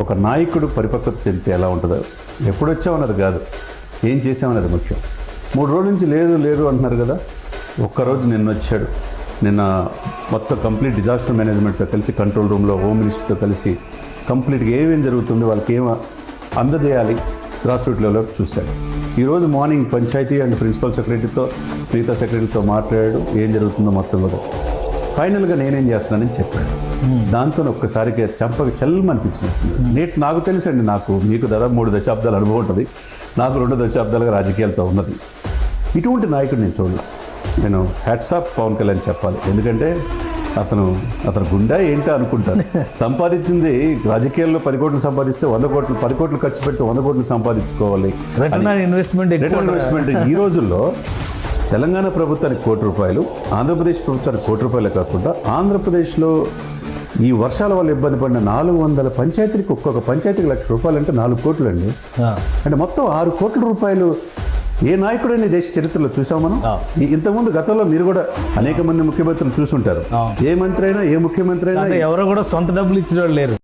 ఒక నాయకుడు పరిపక్వత చెందితే ఎలా ఉంటుందో? ఎప్పుడు వచ్చామన్నది కాదు. ఏం చేసామన్నది ముఖ్యం. మూడు రోజుల నుంచి లేదు లేదు అంటున్నారు కదా. ఒక్కరోజు నిన్న వచ్చాడు నిన్న మొత్తం కంప్లీట్ డిజాస్టర్ మేనేజ్మెంట్తో కలిసి కంట్రోల్ రూమ్లో హోమ్ మినిస్టర్తో కలిసి కంప్లీట్గా ఏమేం జరుగుతుంది వాళ్ళకి ఏం అందజేయాలి గ్రాస్ రూట్ లెవెల్లో చూశాడు ఈరోజు మార్నింగ్ పంచాయతీ అండ్ ప్రిన్సిపల్ సెక్రటరీతో మిగతా సెక్రటరీతో మాట్లాడాడు. ఏం జరుగుతుందో మొత్తం కూడా ఫైనల్గా నేనేం చేస్తున్నానని చెప్పాడు. దాంతో ఒక్కసారికి చంపకి చల్లమనిపించింది నేటి నాకు తెలుసండి నాకు మీకు దాదాపు మూడు దశాబ్దాల అనుభవం ఉంటుంది. నాకు రెండు దశాబ్దాలుగా రాజకీయాలతో ఉన్నది. ఇటువంటి నాయకుడు నేను చూడలేదు నేను హ్యాట్సాప్ పవన్ కళ్యాణ్ చెప్పాలి. ఎందుకంటే అతను అతను గుండె ఏంటో అనుకుంటాను. సంపాదించింది రాజకీయాల్లో పది కోట్లు సంపాదిస్తే వంద కోట్లు పది కోట్లు ఖర్చు పెడితే వంద కోట్లు సంపాదించుకోవాలి ఇన్వెస్ట్మెంట్ ఇన్వెస్ట్మెంట్ ఈ రోజుల్లో తెలంగాణ ప్రభుత్వానికి కోటి రూపాయలు ఆంధ్రప్రదేశ్ ప్రభుత్వానికి కోటి రూపాయలే కాకుండా ఆంధ్రప్రదేశ్లో ఈ వర్షాల వల్ల ఇబ్బంది పడిన నాలుగు వందల పంచాయతీలకు ఒక్కొక్క పంచాయతీకి లక్ష రూపాయలు అంటే నాలుగు కోట్లు అండి అంటే మొత్తం ఆరు కోట్ల రూపాయలు ఏ నాయకుడైన దేశ చరిత్రలో చూసాం మనం? ఇంతకుముందు గతంలో మీరు కూడా అనేక మంది ముఖ్యమంత్రులు చూసుంటారు. ఏ మంత్రి అయినా ఏ ముఖ్యమంత్రి అయినా ఎవరో కూడా సొంత డబ్బులు ఇచ్చిన వాళ్ళు లేరు.